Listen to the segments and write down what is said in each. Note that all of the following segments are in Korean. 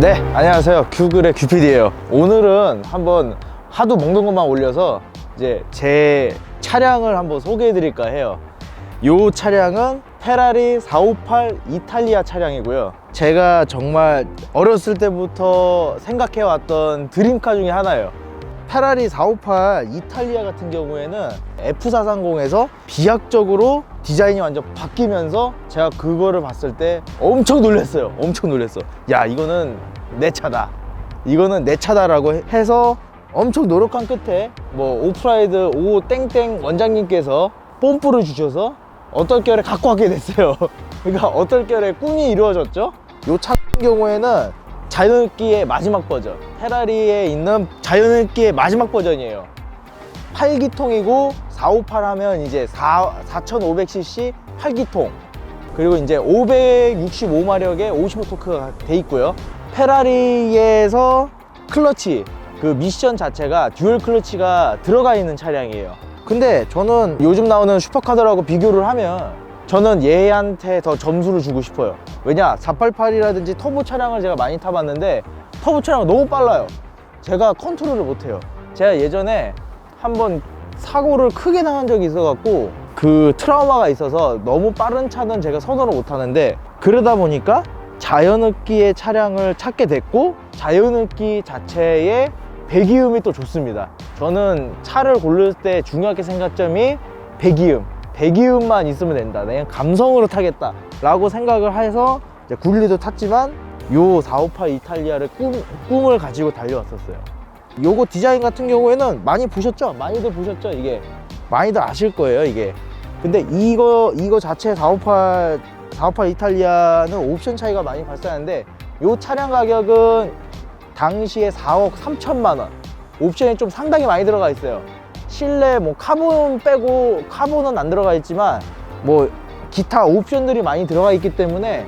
네 안녕하세요. 규글의 규피디에요. 오늘은 한번 하도 먹는 것만 올려서 이제 제 차량을 한번 소개해 드릴까 해요. 이 차량은 페라리 458 이탈리아 차량이고요. 제가 정말 어렸을 때부터 생각해 왔던 드림카 중에 하나예요. 페라리 458 이탈리아 같은 경우에는 F430에서 비약적으로 디자인이 완전 바뀌면서 제가 그거를 봤을 때 엄청 놀랐어요. 엄청 놀랐어. 야, 이거는 내 차다. 이거는 내 차다라고 해서 엄청 노력한 끝에 뭐 오프라이드 오 땡땡 원장님께서 뽐뿌를 주셔서 어떨결에 갖고 가게 됐어요. 그러니까 어떨결에 꿈이 이루어졌죠. 요 차 같은 경우에는 자연흡기의 마지막 버전. 페라리에 있는 자연흡기의 마지막 버전이에요. 8기통이고 458 하면 이제 4, 4500cc 8기통. 그리고 이제 565마력의 55 토크가 돼 있고요. 페라리에서 클러치 그 미션 자체가 듀얼 클러치가 들어가 있는 차량이에요. 근데 저는 요즘 나오는 슈퍼카들하고 비교를 하면 저는 얘한테 더 점수를 주고 싶어요. 왜냐 488이라든지 터보 차량을 제가 많이 타봤는데 터보 차량은 너무 빨라요. 제가 컨트롤을 못해요. 제가 예전에 한번 사고를 크게 당한 적이 있어갖고 그 트라우마가 있어서 너무 빠른 차는 제가 선호를 못하는데 그러다 보니까 자연흡기의 차량을 찾게 됐고 자연흡기 자체의 배기음이 또 좋습니다. 저는 차를 고를 때 중요하게 생각점이 배기음 배기음만 있으면 된다. 내가 감성으로 타겠다 라고 생각을 해서 이제 굴리도 탔지만 요 458 이탈리아를 꿈, 꿈을 가지고 달려왔었어요. 요거 디자인 같은 경우에는 많이 보셨죠? 많이들 보셨죠? 이게 많이들 아실 거예요 이게. 근데 이거 이거 자체 458 458 이탈리아는 옵션 차이가 많이 발생하는데 요 차량 가격은 당시에 4억 3천만 원. 옵션이 좀 상당히 많이 들어가 있어요 실내 뭐 카본 빼고 카본은 안 들어가 있지만 뭐 기타 옵션들이 많이 들어가 있기 때문에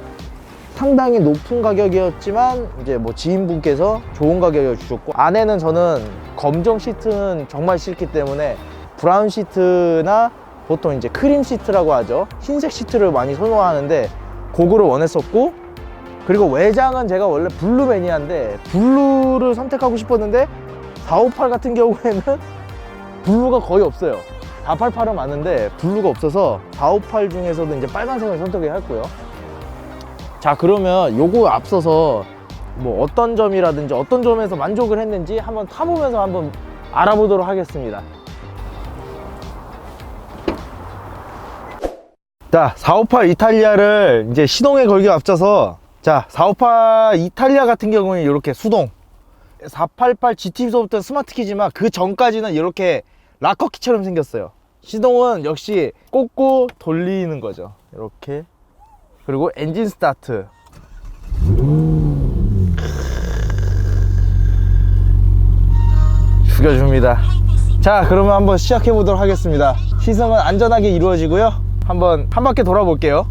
상당히 높은 가격이었지만 이제 뭐 지인분께서 좋은 가격을 주셨고 안에는 저는 검정 시트는 정말 싫기 때문에 브라운 시트나 보통 이제 크림 시트라고 하죠. 흰색 시트를 많이 선호하는데 그거를 원했었고 그리고 외장은 제가 원래 블루 매니아인데 블루를 선택하고 싶었는데 458 같은 경우에는 블루가 거의 없어요. 488은 많은데 블루가 없어서 458 중에서도 이제 빨간색을 선택을 했고요. 자 그러면 요거 앞서서 뭐 어떤 점이라든지 어떤 점에서 만족을 했는지 한번 타보면서 한번 알아보도록 하겠습니다. 자 458 이탈리아를 이제 시동에 걸기 앞서서 자 458 이탈리아 같은 경우는 이렇게 수동 488 GT부터 스마트 키지만 그 전까지는 이렇게 락커키처럼 생겼어요. 시동은 역시 꽂고 돌리는 거죠. 이렇게. 그리고 엔진 스타트. 죽여줍니다. 자 그러면 한번 시작해 보도록 하겠습니다. 시승은 안전하게 이루어지고요. 한번 한 바퀴 돌아볼게요.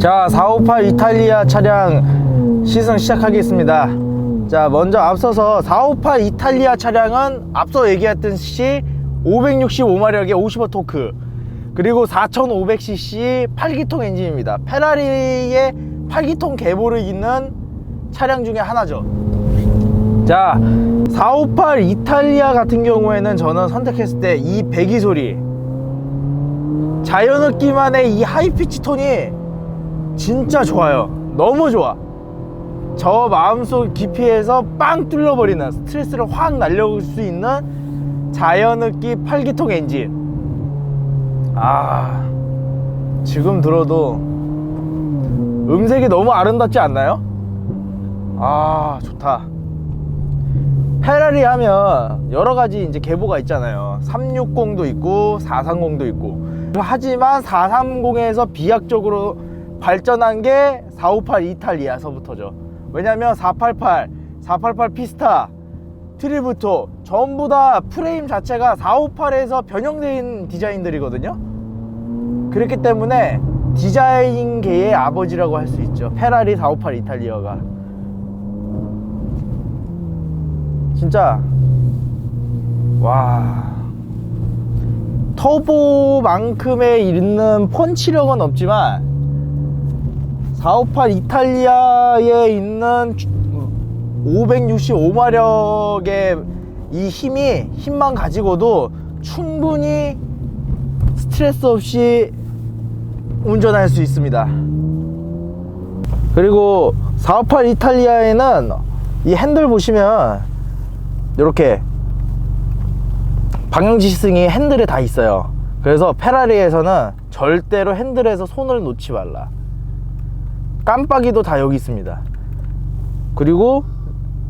자458 이탈리아 차량 시승 시작하겠습니다 자 먼저 앞서서 458 이탈리아 차량은 앞서 얘기했듯이 565마력의 55 토크 그리고 4500cc 8기통 엔진입니다. 페라리의 8기통 계보를 잇는 차량 중에 하나죠. 자 458 이탈리아 같은 경우에는 저는 선택했을 때 이 배기 소리 자연흡기만의 이 하이피치 톤이 진짜 좋아요. 너무 좋아 저 마음속 깊이에서 빵 뚫려버리는 스트레스를 확 날려올 수 있는 자연흡기 8기통 엔진. 아 지금 들어도 음색이 너무 아름답지 않나요? 아 좋다. 페라리 하면 여러 가지 이제 계보가 있잖아요. 360도 있고 430도 있고. 하지만 430에서 비약적으로 발전한 게 458 이탈리아서부터죠 왜냐면 488 488 피스타 트리부토 전부 다 프레임 자체가 458에서 변형된 디자인들이거든요. 그렇기 때문에 디자인계의 아버지라고 할 수 있죠. 페라리 458 이탈리아가. 진짜. 와. 터보만큼의 있는 펀치력은 없지만 458 이탈리아에 있는 565마력의 이 힘이 힘만 가지고도 충분히 스트레스 없이 운전할 수 있습니다. 그리고 458 이탈리아에는 이 핸들 보시면 이렇게 방향 지시승이 핸들에 다 있어요. 그래서 페라리에서는 절대로 핸들에서 손을 놓지 말라. 깜빡이도 다 여기 있습니다. 그리고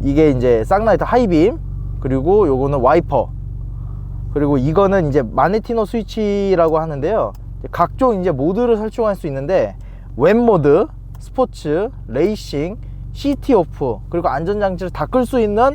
이게 이제 쌍라이트 하이빔 그리고 요거는 와이퍼 그리고 이거는 이제 마네티노 스위치라고 하는데요 각종 이제 모드를 설정할 수 있는데 웹 모드 스포츠 레이싱 시티 오프 그리고 안전장치를 다 끌 수 있는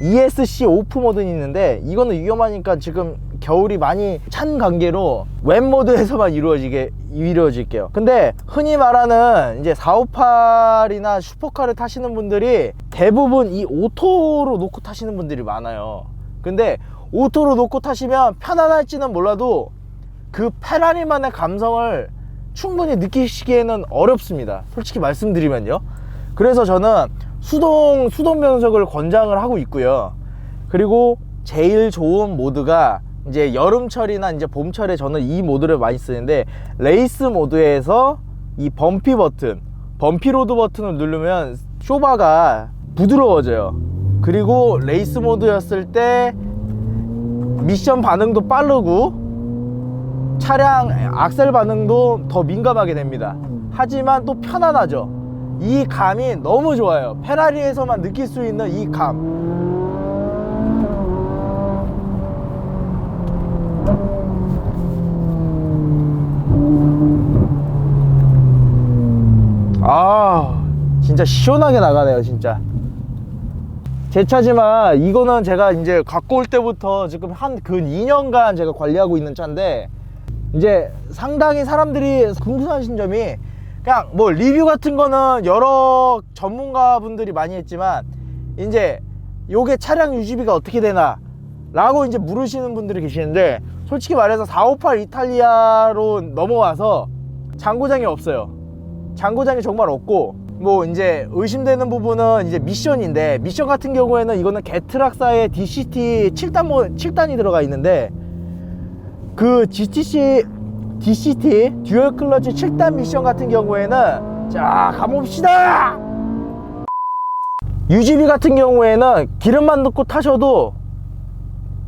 ESC 오프 모드는 있는데 이거는 위험하니까 지금 겨울이 많이 찬 관계로 웹 모드에서만 이루어지게 이루어질게요. 근데 흔히 말하는 이제 458이나 슈퍼카를 타시는 분들이 대부분 이 오토로 놓고 타시는 분들이 많아요. 근데 오토로 놓고 타시면 편안할지는 몰라도 그 페라리만의 감성을 충분히 느끼시기에는 어렵습니다. 솔직히 말씀드리면요. 그래서 저는 수동 수동 변속을 권장을 하고 있고요. 그리고 제일 좋은 모드가 이제 여름철이나 이제 봄철에 저는 이 모드를 많이 쓰는데 레이스 모드에서 이 범피 버튼, 범피 로드 버튼을 누르면 쇼바가 부드러워져요. 그리고 레이스 모드였을 때 미션 반응도 빠르고 차량 악셀 반응도 더 민감하게 됩니다. 하지만 또 편안하죠. 이 감이 너무 좋아요. 페라리에서만 느낄 수 있는 이 감. 아, 진짜 시원하게 나가네요, 진짜. 제 차지만 이거는 제가 이제 갖고 올 때부터 지금 한 근 2년간 제가 관리하고 있는 차인데 이제 상당히 사람들이 궁금하신 점이 그냥 뭐 리뷰 같은 거는 여러 전문가 분들이 많이 했지만 이제 요게 차량 유지비가 어떻게 되나 라고 이제 물으시는 분들이 계시는데 솔직히 말해서 458 이탈리아로 넘어와서 장고장이 없어요 장고장이 정말 없고 뭐 이제 의심되는 부분은 이제 미션인데 미션 같은 경우에는 이거는 게트락사의 DCT 7단 모 7단이 들어가 있는데 그 GTC DCT 듀얼 클러치 7단 미션 같은 경우에는 자 가봅시다! 유지비 같은 경우에는 기름만 넣고 타셔도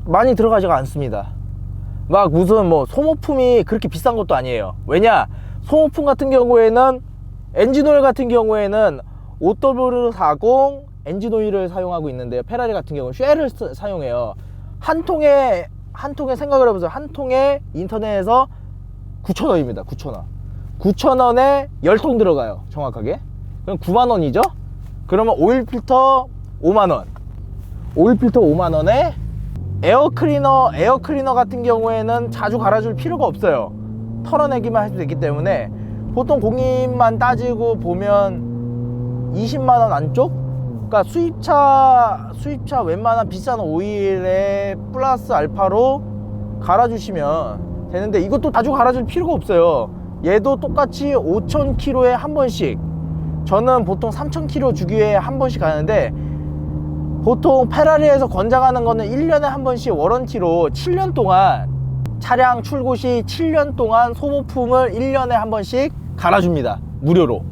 많이 들어가지가 않습니다. 막 무슨 뭐 소모품이 그렇게 비싼 것도 아니에요. 왜냐? 소모품 같은 경우에는 엔진오일 같은 경우에는 OW40 엔진오일을 사용하고 있는데요. 페라리 같은 경우는 쉐를 쓰- 사용해요. 한 통에 한 통에 생각을 해보세요. 한 통에 인터넷에서 9,000원입니다. 9,000원. 9,000원에 10통 들어가요 정확하게. 그럼 9만 원이죠? 그러면 오일 필터 5만 원. 오일 필터 5만 원에 에어 클리너 에어 클리너 같은 경우에는 자주 갈아줄 필요가 없어요. 털어내기만 해도 되기 때문에 보통 공임만 따지고 보면 20만 원 안쪽? 그러니까 수입차 수입차 웬만한 비싼 오일에 플러스 알파로 갈아주시면 되는데 이것도 자주 갈아줄 필요가 없어요. 얘도 똑같이 5,000km에 한 번씩. 저는 보통 3,000km 주기에 한 번씩 가는데 보통 페라리에서 권장하는 거는 1년에 한 번씩 워런티로 7년 동안 차량 출고 시 7년 동안 소모품을 1년에 한 번씩 갈아줍니다. 무료로.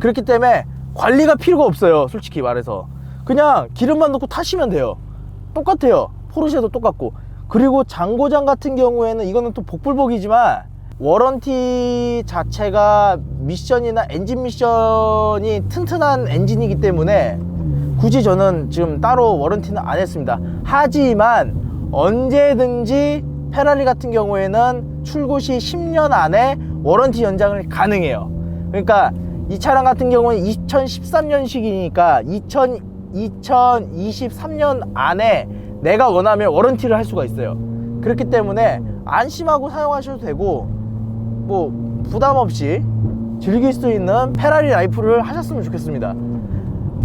그렇기 때문에 관리가 필요가 없어요 솔직히 말해서. 그냥 기름만 넣고 타시면 돼요. 똑같아요. 포르쉐도 똑같고. 그리고 장고장 같은 경우에는 이거는 또 복불복이지만 워런티 자체가 미션이나 엔진 미션이 튼튼한 엔진이기 때문에 굳이 저는 지금 따로 워런티는 안 했습니다. 하지만 언제든지 페라리 같은 경우에는 출고 시 10년 안에 워런티 연장을 가능해요. 그러니까 이 차량 같은 경우는 2013년식이니까 2000, 2023년 안에 내가 원하면 워런티를 할 수가 있어요. 그렇기 때문에 안심하고 사용하셔도 되고 뭐 부담 없이 즐길 수 있는 페라리 라이프를 하셨으면 좋겠습니다.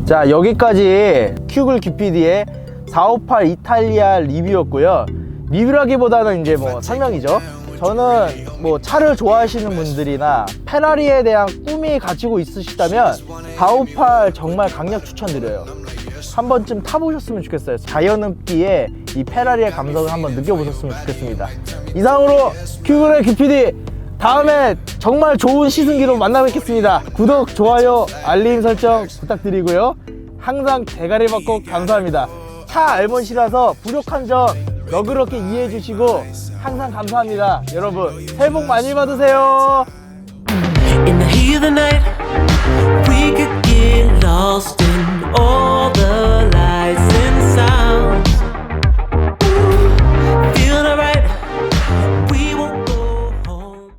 자 여기까지 큐글 QPD의 458 이탈리아 리뷰였고요. 리뷰라기보다는 이제 뭐 설명이죠 저는 뭐 차를 좋아하시는 분들이나 페라리에 대한 꿈이 가지고 있으시다면 458 정말 강력 추천드려요 한 번쯤 타보셨으면 좋겠어요. 자연흡기에 이 페라리의 감성을 한번 느껴보셨으면 좋겠습니다. 이상으로 큐그레 큐피디 다음에 정말 좋은 시승기로 만나 뵙겠습니다. 구독, 좋아요, 알림 설정 부탁드리고요. 항상 대가리 받고 감사합니다. 차 알못이라서 부족한 점 너그럽게 이해해 주시고 항상 감사합니다. 여러분 새해 복 많이 받으세요. In the heat of the night, we could get lost in all the